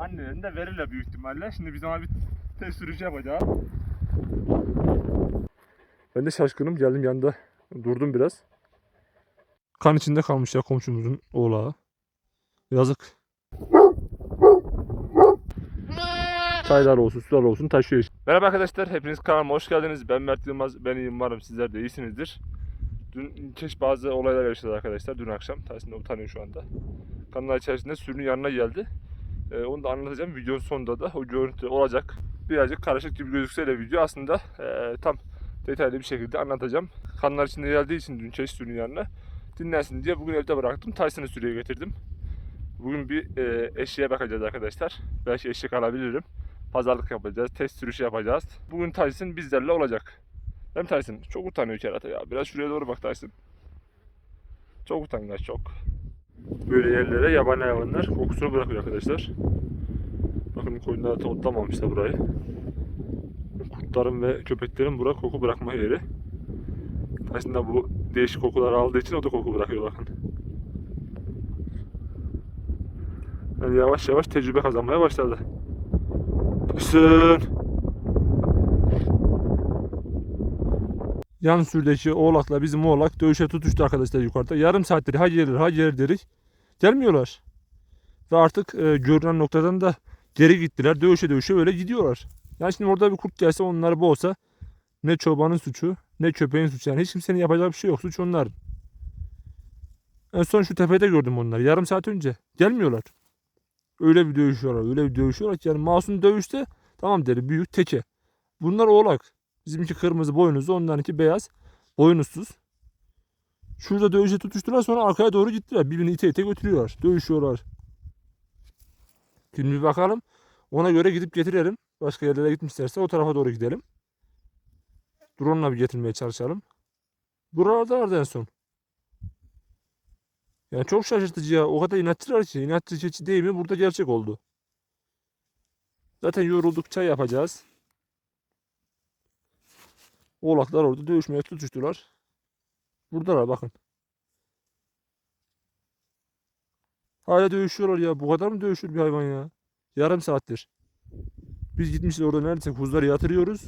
Annelerinde verirler büyük ihtimalle. Şimdi biz ona bir test sürüşü yapacağız. Ben de şaşkınım. Geldim yanında durdum biraz. Kan içinde kalmış ya komşumuzun oğlağı. Yazık. Çaylar olsun, sular olsun taşıyor. Merhaba arkadaşlar, hepiniz kanalıma hoş geldiniz. Ben Mert Yılmaz, ben iyiyim umarım sizler de iyisinizdir. Dün keş bazı olaylar yaşadı arkadaşlar dün akşam. Tersinde utanıyor şu anda. Kanal içerisinde sürünün yanına geldi. Ee, onu da anlatacağım. Videonun sonunda da o görüntü olacak. Birazcık karışık gibi gözükse de video aslında e, tam detaylı bir şekilde anlatacağım. Kanlar içinde geldiği için dün çeşit sürünün yanına dinlensin diye bugün evde bıraktım. Tyson'ı sürüye getirdim. Bugün bir e, eşeğe bakacağız arkadaşlar. Belki eşek alabilirim. Pazarlık yapacağız, test sürüşü yapacağız. Bugün Tyson bizlerle olacak. Değil mi Tyson? Çok utanıyor kerata ya. Biraz şuraya doğru bak Tyson. Çok utangaç çok. Böyle yerlere yabani hayvanlar kokusunu bırakıyor arkadaşlar. Bakın koyunlar da otlamamışlar burayı. Kurtların ve köpeklerin bura koku bırakma yeri. Aslında bu değişik kokular aldığı için o da koku bırakıyor bakın. Yani yavaş yavaş tecrübe kazanmaya başladı. Tyson! Yan sürdeki oğlakla bizim oğlak dövüşe tutuştu arkadaşlar yukarıda. Yarım saattir ha gelir ha gelir dedik. Gelmiyorlar. Ve artık e, görünen noktadan da geri gittiler. Dövüşe dövüşe böyle gidiyorlar. Yani şimdi orada bir kurt gelse onları boğsa ne çobanın suçu ne köpeğin suçu. Yani hiç kimsenin yapacağı bir şey yok. Suç onların. En son şu tepede gördüm onları. Yarım saat önce. Gelmiyorlar. Öyle bir dövüşüyorlar. Öyle bir dövüşüyorlar ki yani masum dövüşte tamam deri büyük teke. Bunlar oğlak. Bizimki kırmızı boynuzlu, onlarınki beyaz boynuzsuz. Şurada dövüşe tutuştular sonra arkaya doğru gittiler. Birbirini ite ite götürüyorlar. Dövüşüyorlar. Şimdi bir bakalım. Ona göre gidip getirelim. Başka yerlere gitmişlerse o tarafa doğru gidelim. Drone'la bir getirmeye çalışalım. Buralardalardı en son. Yani çok şaşırtıcı ya. O kadar inatçılar ki. İnatçı değil mi? Burada gerçek oldu. Zaten yorulduk çay yapacağız. Oğlaklar orada dövüşmeye tutuştular. Buradalar bakın. Hala dövüşüyorlar ya. Bu kadar mı dövüşür bir hayvan ya? Yarım saattir. Biz gitmişiz orada neredeyse kuzuları yatırıyoruz.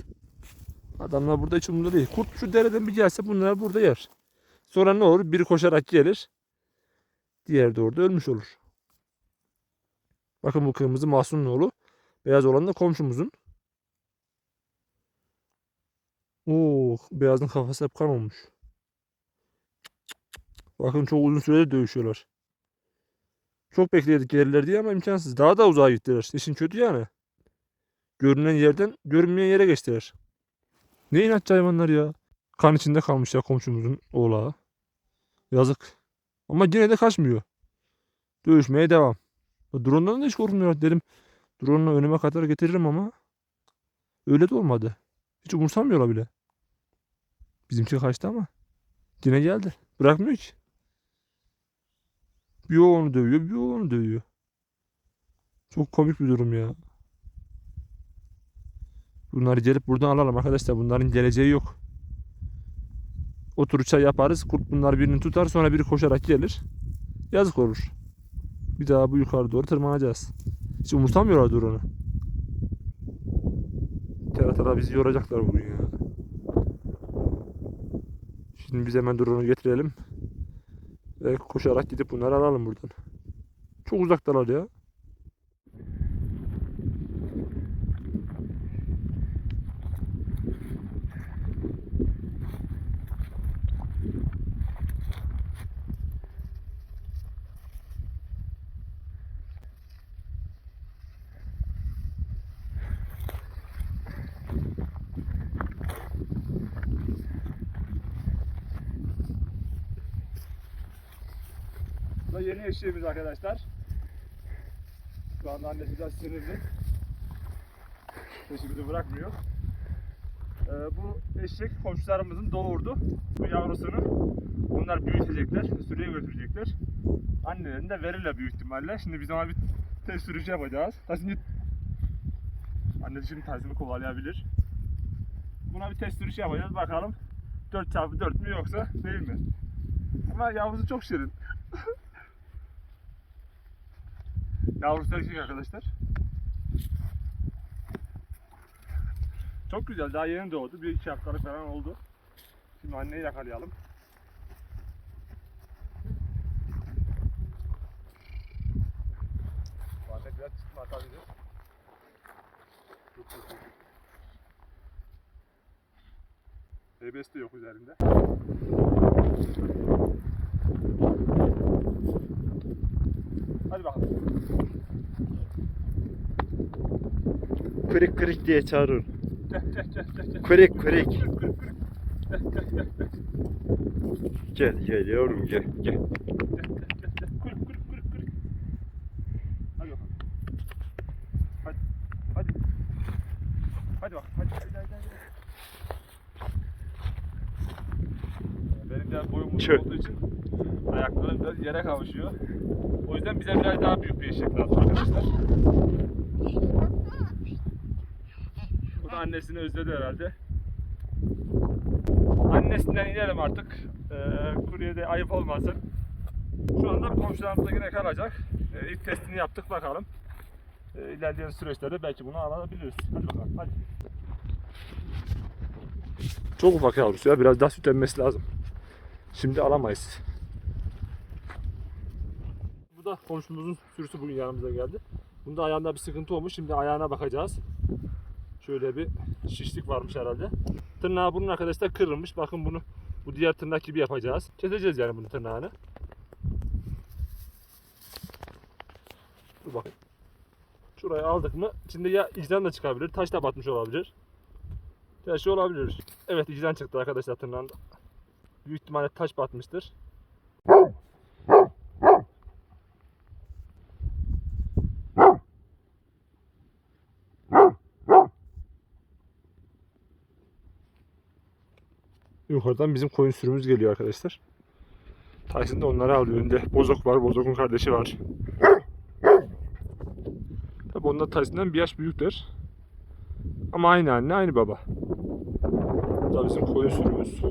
Adamlar burada hiç umurda değil. Kurt şu dereden bir gelse bunlar burada yer. Sonra ne olur? Biri koşarak gelir. Diğeri de orada ölmüş olur. Bakın bu kırmızı Mahsun'un oğlu. Beyaz olan da komşumuzun. Oo, beyazın kafası hep kan olmuş. Bakın çok uzun süredir dövüşüyorlar. Çok bekledik gelirler diye ama imkansız. Daha da uzağa gittiler. İşin kötü yani. Görünen yerden görünmeyen yere geçtiler. Ne inatçı hayvanlar ya. Kan içinde kalmış ya komşumuzun oğlağı. Yazık. Ama yine de kaçmıyor. Dövüşmeye devam. Drone'dan da hiç korkmuyor dedim. Drone'u önüme kadar getiririm ama öyle de olmadı. Hiç umursamıyorlar bile. Bizimki kaçtı ama. Yine geldi. Bırakmıyor ki. Bir o onu dövüyor, bir o onu dövüyor. Çok komik bir durum ya. Bunları gelip buradan alalım arkadaşlar. Bunların geleceği yok. Oturup çay yaparız. Kurt bunlar birini tutar sonra biri koşarak gelir. Yazık olur. Bir daha bu yukarı doğru tırmanacağız. Hiç umursamıyorlar onu. Keratalar bizi yoracaklar bugün ya. Şimdi biz hemen drone'u getirelim. Ve koşarak gidip bunları alalım buradan. Çok uzaktalar ya. Yeni eşeğimiz arkadaşlar. Şu anda annesi biraz sinirli. Peşimizi bırakmıyor. Ee, bu eşek komşularımızın doğurdu. Bu yavrusunu. Bunlar büyütecekler. Sürüye götürecekler. Annelerinde verirler büyük ihtimalle. Şimdi biz ona bir test sürüşü yapacağız. Taşın git. Annesi şimdi tersini kovalayabilir. Buna bir test sürüşü yapacağız. Bakalım 4x4 mü yoksa değil mi? Ama yavrusu çok şirin. Yavrusu erkek arkadaşlar. Çok güzel. Daha yeni doğdu. Bir iki haftalık falan oldu. Şimdi anneyi yakalayalım. Anne biraz çıkma atabilir. Çok de yok üzerinde. Hadi bakalım. Kırık kırık diye çağırır. Kırık kırık. Gel gel yavrum gel gel. Gel gel gel gel. Kırık kırık kırık kırık. Hadi bakalım. Hadi. Hadi. Hadi bak. Hadi hadi hadi. hadi. De boyum uzun olduğu için ayaklarım biraz yere kavuşuyor. O yüzden bize biraz daha büyük bir eşek lazım arkadaşlar. Bu da annesini özledi herhalde. Annesinden inelim artık. Ee, kurye de ayıp olmasın. Şu anda komşularımızda yine kalacak. Ee, ilk testini yaptık bakalım. Ee, ilerleyen süreçlerde belki bunu alabiliriz. Hadi bakalım hadi. Çok ufak yavrusu ya biraz daha süt emmesi lazım. Şimdi alamayız. Bu da komşumuzun sürüsü bugün yanımıza geldi. Bunda ayağında bir sıkıntı olmuş. Şimdi ayağına bakacağız. Şöyle bir şişlik varmış herhalde. Tırnağı bunun arkadaşlar kırılmış. Bakın bunu bu diğer tırnak gibi yapacağız. Keseceğiz yani bunun tırnağını. Dur bakayım. Şurayı aldık mı? İçinde ya icdan da çıkabilir. Taş da batmış olabilir. Her şey olabilir. Evet icdan çıktı arkadaşlar tırnağında. Büyük ihtimalle taş batmıştır. Yukarıdan bizim koyun sürümüz geliyor arkadaşlar. Tyson da onları alıyor. Önde Bozok var. Bozok'un kardeşi var. Tabi onlar Tyson'dan bir yaş büyükler. Ama aynı anne aynı baba. Da bizim koyun sürümüz.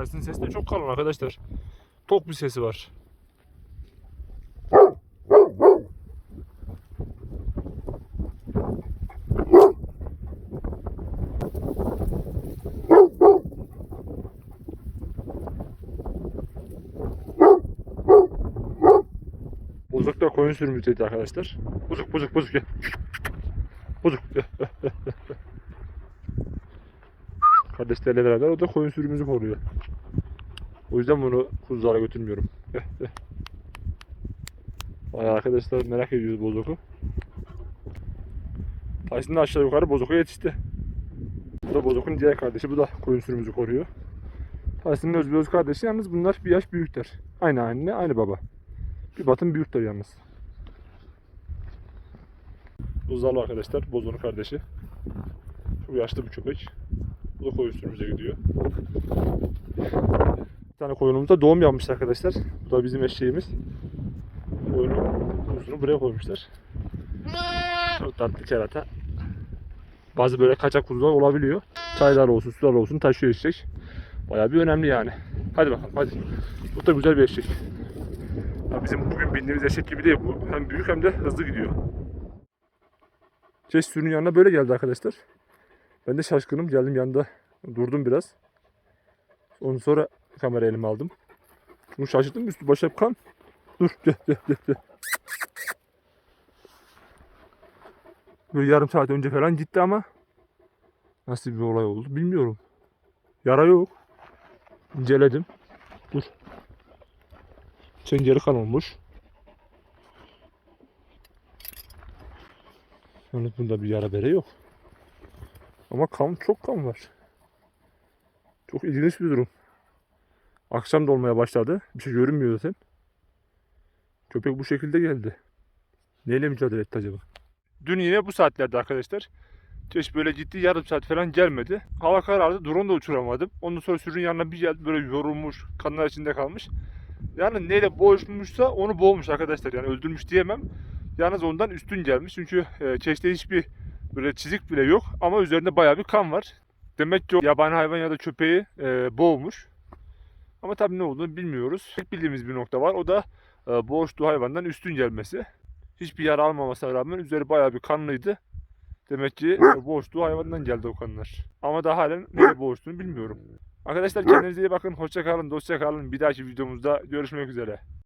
Tyson'ın sesi de çok kalın arkadaşlar. Tok bir sesi var. Bozuk da koyun sürümüzdeydi arkadaşlar. Bozuk bozuk bozuk gel. Bozuk. Kardeşlerle beraber o da koyun sürümümüzü koruyor. O yüzden bunu kuzulara götürmüyorum. Vay arkadaşlar merak ediyoruz bozoku. Tyson aşağı yukarı bozoka yetişti. Bu da bozokun diğer kardeşi. Bu da koyun sürümümüzü koruyor. Tyson'ın öz öz kardeşi yalnız bunlar bir yaş büyükler. Aynı anne aynı baba. Bir batın büyükler yalnız. Buzlarlı arkadaşlar. Bozonun kardeşi. Çok yaşlı bir köpek. Bu da koyun sürümüze gidiyor. Tane koyunumuzda doğum yapmış arkadaşlar. Bu da bizim eşeğimiz. Koyunun kuzusunu buraya koymuşlar. Çok tatlı kerata. Bazı böyle kaçak kuzular olabiliyor. Çaylar olsun, sular olsun taşıyor eşek. Bayağı bir önemli yani. Hadi bakalım hadi. Bu da güzel bir eşek. Ya bizim bugün bindiğimiz eşek gibi değil bu. Hem büyük hem de hızlı gidiyor. Çeş sürünün yanına böyle geldi arkadaşlar. Ben de şaşkınım. Geldim yanında durdum biraz. Ondan sonra kamera elime aldım. Bunu şaşırdım. Üstü başı hep kan. Dur gel gel gel. gel. Böyle yarım saat önce falan gitti ama nasıl bir olay oldu bilmiyorum. Yara yok. İnceledim. Dur. Çengeli kan olmuş. Yalnız bunda bir yara bere yok. Ama kan çok kan var. Çok ilginç bir durum. Akşam da olmaya başladı. Bir şey görünmüyor zaten. Köpek bu şekilde geldi. Neyle mücadele etti acaba? Dün yine bu saatlerde arkadaşlar. Hiç böyle ciddi yarım saat falan gelmedi. Hava karardı. Drone da uçuramadım. Ondan sonra sürünün yanına bir geldi. Böyle yorulmuş. Kanlar içinde kalmış. Yani neyle boğuşmuşsa onu boğmuş arkadaşlar. Yani öldürmüş diyemem. Yalnız ondan üstün gelmiş. Çünkü e, çeşte hiçbir Böyle çizik bile yok ama üzerinde bayağı bir kan var. Demek ki yabani hayvan ya da köpeği e, boğmuş. Ama tabii ne olduğunu bilmiyoruz. Tek bildiğimiz bir nokta var. O da e, boğuştuğu hayvandan üstün gelmesi. Hiçbir yara almamasına rağmen üzeri bayağı bir kanlıydı. Demek ki e, boğuştuğu hayvandan geldi o kanlar. Ama daha halen neyle boğuştuğunu bilmiyorum. Arkadaşlar kendinize iyi bakın. Hoşça kalın, dostça kalın. Bir dahaki videomuzda görüşmek üzere.